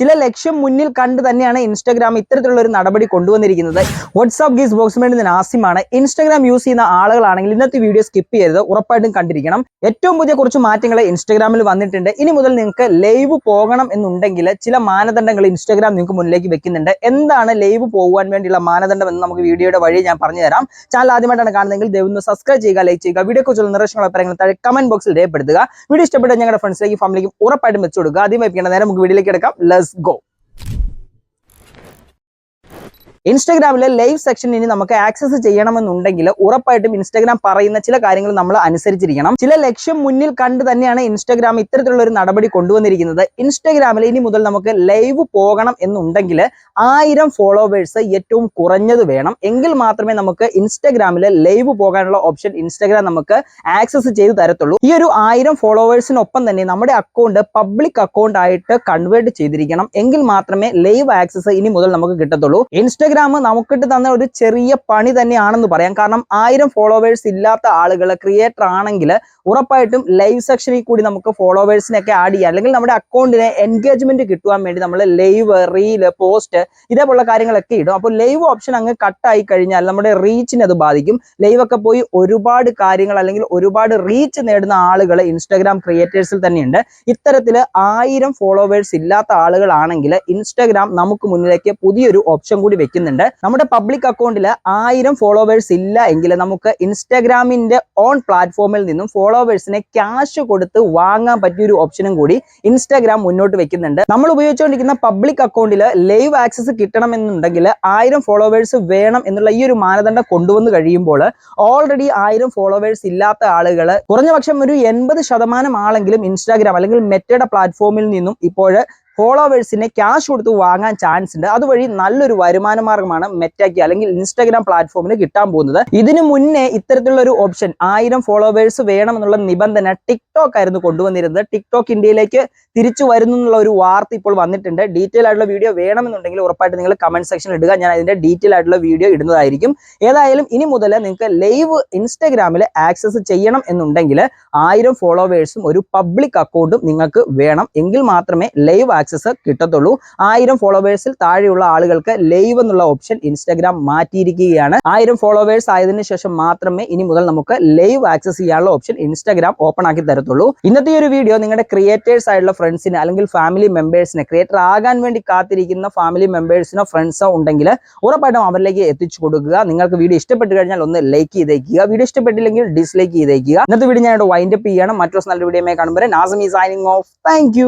ചില ലക്ഷ്യം മുന്നിൽ കണ്ട് തന്നെയാണ് ഇൻസ്റ്റാഗ്രാം ഇത്തരത്തിലുള്ള ഒരു നടപടി കൊണ്ടുവന്നിരിക്കുന്നത്. വാട്സ്ആപ്പ് ഗീസ് ബോക്സ് വേണ്ടി ഞാൻ ആസിമാണ് ഇൻസ്റ്റാഗ്രാം യൂസ് ചെയ്യുന്ന ആളുകളാണെങ്കിൽ ഇന്നത്തെ വീഡിയോ സ്കിപ്പ് ചെയ്യരുത് ഉറപ്പായിട്ടും കണ്ടിരിക്കണം. ഏറ്റവും പുതിയ കുറച്ച് മാറ്റങ്ങൾ ഇൻസ്റ്റാഗ്രാമിൽ വന്നിട്ടുണ്ട്. ഇനി മുതൽ നിങ്ങൾക്ക് ലൈവ് പോകണം എന്നുണ്ടെങ്കിൽ ചില മാനദണ്ഡങ്ങൾ ഇൻസ്റ്റാഗ്രാം നിങ്ങൾക്ക് മുന്നിലേക്ക് വെക്കുന്നുണ്ട്. എന്താണ് ലൈവ് പോകാൻ വേണ്ടിയുള്ള മാനദണ്ഡം എന്ന് നമുക്ക് വീഡിയോയുടെ വഴി ഞാൻ പറഞ്ഞു തരാം. ചാനൽ ആദ്യമായിട്ടാണ് കാണുന്നതെങ്കിൽ ദൈവം സബ്സ്ക്രൈബ് ചെയ്യുക ലൈക്ക് ചെയ്യുക വീഡിയോ കുറിച്ചുള്ള നിർദ്ദേശങ്ങൾ അഭിപ്രായങ്ങൾ താഴെ കമന്റ് ബോക്സിൽ രേഖപ്പെടുത്തുക. വീഡിയോ ഇഷ്ടപ്പെട്ട ഞങ്ങളുടെ ഫ്രണ്ട്സിലേക്ക് ഫാമിലിക്കും ഉറപ്പായിട്ടും വെച്ചു കൊടുക്കുക. ആദ്യം വെക്കേണ്ട നേരം നമുക്ക് വീഡിയോയിലേക്ക് എടുക്കാം let's go. ഇൻസ്റ്റാഗ്രാമിലെ ലൈവ് സെക്ഷൻ ഇനി നമുക്ക് ആക്സസ് ചെയ്യണമെന്നുണ്ടെങ്കിൽ ഉറപ്പായിട്ടും ഇൻസ്റ്റാഗ്രാം പറയുന്ന ചില കാര്യങ്ങൾ നമ്മൾ അനുസരിച്ചിരിക്കണം. ചില ലക്ഷ്യം മുന്നിൽ കണ്ട് തന്നെയാണ് ഇൻസ്റ്റാഗ്രാം ഇത്തരത്തിലുള്ള ഒരു നടപടി കൊണ്ടുവന്നിരിക്കുന്നത്. ഇൻസ്റ്റാഗ്രാമിൽ ഇനി മുതൽ നമുക്ക് ലൈവ് പോകണം എന്നുണ്ടെങ്കിൽ ആയിരം ഫോളോവേഴ്സ് ഏറ്റവും കുറഞ്ഞത് വേണം. എങ്കിൽ മാത്രമേ നമുക്ക് ഇൻസ്റ്റാഗ്രാമിൽ ലൈവ് പോകാനുള്ള ഓപ്ഷൻ ഇൻസ്റ്റാഗ്രാം നമുക്ക് ആക്സസ് ചെയ്ത് തരത്തുള്ളൂ. ഈ ഒരു ആയിരം ഫോളോവേഴ്സിനൊപ്പം തന്നെ നമ്മുടെ അക്കൗണ്ട് പബ്ലിക് അക്കൗണ്ട് ആയിട്ട് കൺവേർട്ട് ചെയ്തിരിക്കണം. എങ്കിൽ മാത്രമേ ലൈവ് ആക്സസ് ഇനി മുതൽ നമുക്ക് കിട്ടത്തുള്ളൂ. ഇൻസ്റ്റാഗ്രാം നമുക്കിട്ട് തന്ന ഒരു ചെറിയ പണി തന്നെയാണെന്ന് പറയാം. കാരണം ആയിരം ഫോളോവേഴ്സ് ഇല്ലാത്ത ആളുകൾ ക്രിയേറ്റർ ആണെങ്കിൽ ഉറപ്പായിട്ടും ലൈവ് സെക്ഷനിൽ കൂടി നമുക്ക് ഫോളോവേഴ്സിനൊക്കെ ആഡ് ചെയ്യാം. അല്ലെങ്കിൽ നമ്മുടെ അക്കൗണ്ടിനെ എൻഗേജ്മെന്റ് കിട്ടുവാൻ വേണ്ടി നമ്മൾ ലൈവ് റീൽ പോസ്റ്റ് ഇതേപോലുള്ള കാര്യങ്ങളൊക്കെ ഇടും. അപ്പോൾ ലൈവ് ഓപ്ഷൻ അങ്ങ് കട്ടായി കഴിഞ്ഞാൽ നമ്മുടെ റീച്ചിനെ അത് ബാധിക്കും. ലൈവ് ഒക്കെ പോയി ഒരുപാട് കാര്യങ്ങൾ അല്ലെങ്കിൽ ഒരുപാട് റീച്ച് നേടുന്ന ആളുകൾ ഇൻസ്റ്റാഗ്രാം ക്രിയേറ്റേഴ്സിൽ തന്നെയുണ്ട്. ഇത്തരത്തിൽ ആയിരം ഫോളോവേഴ്സ് ഇല്ലാത്ത ആളുകളാണെങ്കിൽ ഇൻസ്റ്റാഗ്രാം നമുക്ക് മുന്നിലേക്ക് പുതിയൊരു ഓപ്ഷൻ കൂടി വെക്കുന്നുണ്ട്. നമ്മുടെ പബ്ലിക് അക്കൗണ്ടിൽ ആയിരം ഫോളോവേഴ്സ് ഇല്ല എങ്കിൽ നമുക്ക് ഇൻസ്റ്റാഗ്രാമിന്റെ ഓൺ പ്ലാറ്റ്ഫോമിൽ നിന്നും ഫോളോവേഴ്സിനെ ക്യാഷ് കൊടുത്ത് വാങ്ങാൻ പറ്റിയ ഒരു ഓപ്ഷനും കൂടി ഇൻസ്റ്റാഗ്രാം മുന്നോട്ട് വെക്കുന്നുണ്ട്. നമ്മൾ ഉപയോഗിച്ചുകൊണ്ടിരിക്കുന്ന പബ്ലിക് അക്കൗണ്ടിൽ ലൈവ് ആക്സസ് കിട്ടണമെന്നുണ്ടെങ്കിൽ ആയിരം ഫോളോവേഴ്സ് വേണം എന്നുള്ള ഈ ഒരു മാനദണ്ഡം കൊണ്ടുവന്ന് കഴിയുമ്പോൾ ഓൾറെഡി ആയിരം ഫോളോവേഴ്സ് ഇല്ലാത്ത ആളുകൾ കുറഞ്ഞ പക്ഷം ഒരു എൺപത് ശതമാനം ആളെങ്കിലും ഇൻസ്റ്റാഗ്രാം അല്ലെങ്കിൽ മെറ്റയുടെ പ്ലാറ്റ്ഫോമിൽ നിന്നും ഇപ്പോൾ ഫോളോവേഴ്സിനെ ക്യാഷ് കൊടുത്ത് വാങ്ങാൻ ചാൻസ് ഉണ്ട്. അതുവഴി നല്ലൊരു വരുമാന മാർഗമാണ് മെറ്റാക്കി അല്ലെങ്കിൽ ഇൻസ്റ്റാഗ്രാം പ്ലാറ്റ്ഫോമിന് കിട്ടാൻ പോകുന്നത്. ഇതിനു മുന്നേ ഇത്തരത്തിലുള്ള ഒരു ഓപ്ഷൻ ആയിരം ഫോളോവേഴ്സ് വേണമെന്നുള്ള നിബന്ധന ടിക്ടോക്ക് ആയിരുന്നു കൊണ്ടുവന്നിരുന്നത്. ടിക്ടോക്ക് ഇന്ത്യയിലേക്ക് തിരിച്ചു വരുന്നു എന്നുള്ള ഒരു വാർത്ത ഇപ്പോൾ വന്നിട്ടുണ്ട്. ഡീറ്റെയിൽ ആയിട്ടുള്ള വീഡിയോ വേണമെന്നുണ്ടെങ്കിൽ ഉറപ്പായിട്ട് നിങ്ങൾ കമന്റ് സെക്ഷനിൽ ഇടുക. ഞാൻ അതിന്റെ ഡീറ്റെയിൽ ആയിട്ടുള്ള വീഡിയോ ഇടുന്നതായിരിക്കും. ഏതായാലും ഇനി മുതൽ നിങ്ങൾക്ക് ലൈവ് ഇൻസ്റ്റാഗ്രാമിൽ ആക്സസ് ചെയ്യണം എന്നുണ്ടെങ്കിൽ ആയിരം ഫോളോവേഴ്സും ഒരു പബ്ലിക് അക്കൗണ്ടും നിങ്ങൾക്ക് വേണം. എങ്കിൽ മാത്രമേ ലൈവ് ആക്സസ് കിട്ടത്തുള്ളൂ. ആയിരം ഫോളോവേഴ്സിൽ താഴെയുള്ള ആളുകൾക്ക് ലൈവ് എന്നുള്ള ഓപ്ഷൻ ഇൻസ്റ്റാഗ്രാം മാറ്റിയിരിക്കുകയാണ്. ആയിരം ഫോളോവേഴ്സ് ആയതിനു ശേഷം മാത്രമേ ഇനി മുതൽ നമുക്ക് ലൈവ് ആക്സസ് ചെയ്യാനുള്ള ഓപ്ഷൻ ഇൻസ്റ്റാഗ്രാം ഓപ്പൺ ആക്കി തരത്തുള്ളൂ. ഇന്നത്തെ ഒരു വീഡിയോ നിങ്ങളുടെ ക്രിയേറ്റേഴ്സ് ആയിട്ടുള്ള ഫ്രണ്ട്സിന് അല്ലെങ്കിൽ ഫാമിലി മെമ്പേഴ്സിന് ക്രിയേറ്റർ ആകാൻ വേണ്ടി കാത്തിരിക്കുന്ന ഫാമിലി മെമ്പേഴ്സിനോ ഫ്രണ്ട്സോ ഉണ്ടെങ്കിൽ ഉറപ്പായിട്ടും അവരിലേക്ക് എത്തിച്ചു കൊടുക്കുക. നിങ്ങൾക്ക് വീഡിയോ ഇഷ്ടപ്പെട്ട് കഴിഞ്ഞാൽ ഒന്ന് ലൈക്ക് ചെയ്തേക്കുക. വീഡിയോ ഇഷ്ടപ്പെട്ടില്ലെങ്കിൽ ഡിസ്ലൈക്ക് ചെയ്തേക്കുക. ഇന്നത്തെ വീഡിയോ ഞാൻ വൈൻഡപ്പ് ചെയ്യണം മറ്റൊരു നല്ല വീഡിയോ കാണുമ്പോൾ നാസമി സൈനിങ് ഓഫ് താങ്ക്